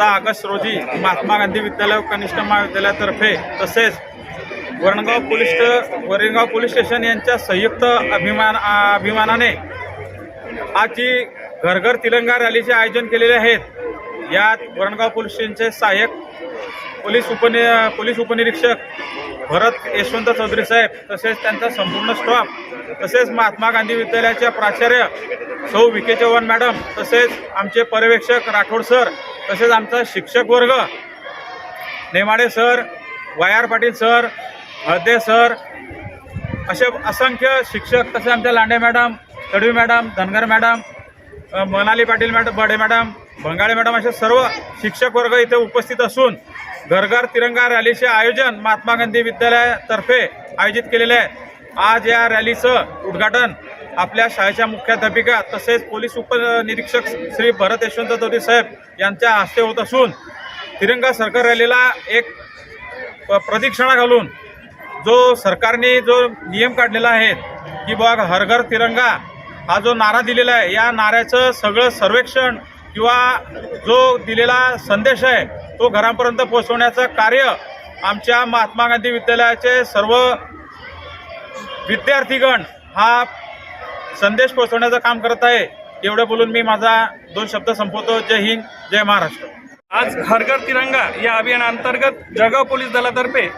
चौदा ऑगस्ट रोजी महात्मा गांधी विद्यालय कनिष्ठ महाविद्यालयातर्फे तसेच Varangaon police Varangaon police station यांच्या संयुक्त अभिमान अभिमानाने आज जी घरघर तिरंगा रॅलीचे आयोजन केलेले आहेत. यात वरणगाव पोलीस स्टेशनचे सहाय्यक पोलीस उपनि पोलीस उपनिरीक्षक भरत यशवंत चौधरी साहेब तसेच त्यांचा संपूर्ण स्टाफ तसेच महात्मा गांधी विद्यालयाच्या प्राचार्य सौ विके चव्हाण मॅडम तसेच आमचे पर्यवेक्षक राठोड सर तसेच आमचा शिक्षक वर्ग नेमाडे सर वायार पाटील सर हळदे सर असे असंख्य शिक्षक तसे आमच्या Lande madam Tadvi madam Dhangar madam Manali Patil madam Bade madam Bhangale madam असे सर्व शिक्षक वर्ग इथे उपस्थित असून घरघर तिरंगा रॅलीचे आयोजन महात्मा गांधी विद्यालयातर्फे आयोजित केलेले आहे. आज या रॅलीचं उद्घाटन आपल्या शाळेच्या मुख्याध्यापिका तसेच पोलीस उपनिरीक्षक श्री भरत यशवंत चौधरी साहेब यांच्या हस्ते होत असून तिरंगा सरकार रॅलीला एक प- प्रदक्षिणा घालून जो सरकारने जो नियम काढलेला आहे की बघ हर घर तिरंगा हा जो नारा दिलेला आहे या नाऱ्याचं सगळं सर्वेक्षण किंवा जो दिलेला संदेश आहे तो घरापर्यंत पोहोचवण्याचं कार्य आमच्या महात्मा गांधी विद्यालयाचे सर्व विद्यार्थीगण हा संदेश पोहोचवण्याचं काम करत आहे. एवढं बोलून मी माझा दोन शब्द संपवतो. जय हिंद जय महाराष्ट्र. आज हरघर तिरंगा या अभियानाअंतर्गत जळगाव पोलीस दलातर्फे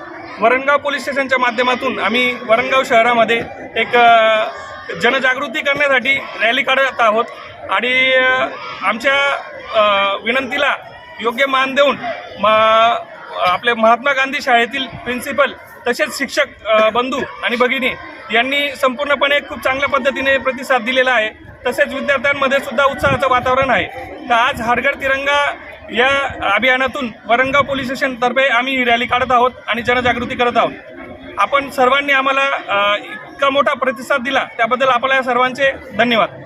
वरणगाव पोलीस स्टेशनच्या माध्यमातून आम्ही वरणगाव शहरामध्ये एक जनजागृती करण्यासाठी रॅली काढत आहोत. आणि आमच्या विनंतीला योग्य मान देऊन म आपले महात्मा गांधी शाळेतील प्रिन्सिपल तसेच शिक्षक बंधू आणि भगिनी यांनी संपूर्णपणे खूप चांगल्या पद्धतीने प्रतिसाद दिलेला आहे. तसेच विद्यार्थ्यांमध्ये सुद्धा उत्साहाचं वातावरण आहे. तर आज हरगड तिरंगा या अभियानातून वरंगाव पोलीस स्टेशनतर्फे आम्ही ही रॅली काढत आहोत आणि जनजागृती करत आहोत. आपण सर्वांनी आम्हाला इतका मोठा प्रतिसाद दिला त्याबद्दल आपल्या सर्वांचे धन्यवाद.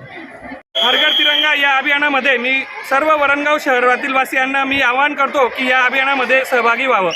हरघर तिरंगा या अभियानामध्ये मी सर्व वरणगाव शहरातील वासियांना मी आवाहन करतो की या अभियानामध्ये सहभागी व्हावं.